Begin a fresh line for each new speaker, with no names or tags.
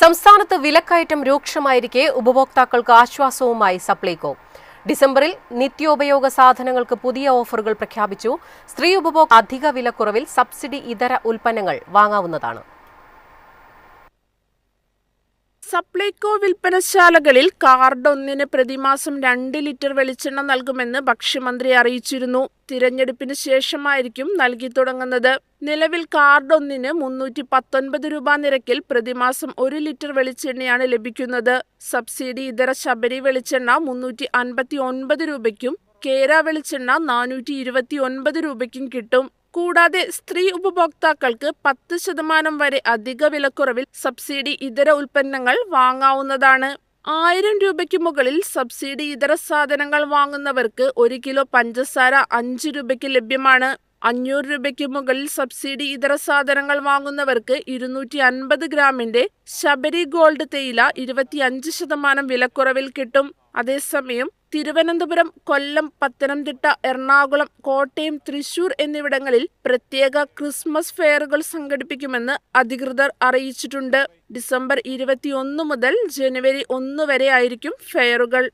സംസ്ഥാനത്ത് വിലക്കയറ്റം രൂക്ഷമായിരിക്കെ ഉപഭോക്താക്കൾക്ക് ആശ്വാസവുമായി സപ്ലൈകോ. ഡിസംബറിൽ നിത്യോപയോഗ സാധനങ്ങൾക്ക് പുതിയ ഓഫറുകൾ പ്രഖ്യാപിച്ചു. സ്ത്രീ ഉപഭോക്ത അധിക വിലക്കുറവിൽ സബ്സിഡി ഇതര ഉൽപ്പന്നങ്ങൾ വാങ്ങാവുന്നതാണ്.
സപ്ലൈകോ വിൽപ്പനശാലകളിൽ കാർഡ് ഒന്നിന് പ്രതിമാസം രണ്ട് ലിറ്റർ വെളിച്ചെണ്ണ നൽകുമെന്ന് ഭക്ഷ്യമന്ത്രി അറിയിച്ചിരുന്നു. തിരഞ്ഞെടുപ്പിന് ശേഷമായിരിക്കും നൽകി തുടങ്ങുന്നത്. നിലവിൽ കാർഡ് ഒന്നിന് മുന്നൂറ്റി പത്തൊൻപത് രൂപ നിരക്കിൽ പ്രതിമാസം ഒരു ലിറ്റർ വെളിച്ചെണ്ണയാണ് ലഭിക്കുന്നത്. സബ്സിഡി ഇതര ശബരി വെളിച്ചെണ്ണ മുന്നൂറ്റി അൻപത്തി ഒൻപത് രൂപയ്ക്കും കേര വെളിച്ചെണ്ണ നാനൂറ്റി ഇരുപത്തി ഒൻപത് രൂപയ്ക്കും കിട്ടും. കൂടാതെ സ്ത്രീ ഉപഭോക്താക്കൾക്ക് പത്ത് ശതമാനം വരെ അധിക വിലക്കുറവിൽ സബ്സിഡി ഇതര ഉൽപ്പന്നങ്ങൾ വാങ്ങാവുന്നതാണ്. ആയിരം രൂപയ്ക്ക് മുകളിൽ സബ്സിഡി ഇതര സാധനങ്ങൾ വാങ്ങുന്നവർക്ക് ഒരു കിലോ പഞ്ചസാര അഞ്ച് രൂപയ്ക്ക് ലഭ്യമാണ്. അഞ്ഞൂറ് രൂപയ്ക്ക് മുകളിൽ സബ്സിഡി ഇതര സാധനങ്ങൾ വാങ്ങുന്നവർക്ക് ഇരുന്നൂറ്റി അൻപത് ഗ്രാമിന്റെ ശബരി ഗോൾഡ് തേയില ഇരുപത്തിയഞ്ച് ശതമാനം വിലക്കുറവിൽ കിട്ടും. അതേസമയം തിരുവനന്തപുരം കൊല്ലം പത്തനംതിട്ട എറണാകുളം കോട്ടയം തൃശൂർ എന്നിവിടങ്ങളിൽ പ്രത്യേക ക്രിസ്മസ് ഫെയറുകൾ സംഘടിപ്പിക്കുമെന്ന് അധികൃതർ അറിയിച്ചിട്ടുണ്ട്. ഡിസംബർ ഇരുപത്തിയൊന്ന് മുതൽ ജനുവരി ഒന്ന് വരെ ആയിരിക്കും ഫെയറുകൾ.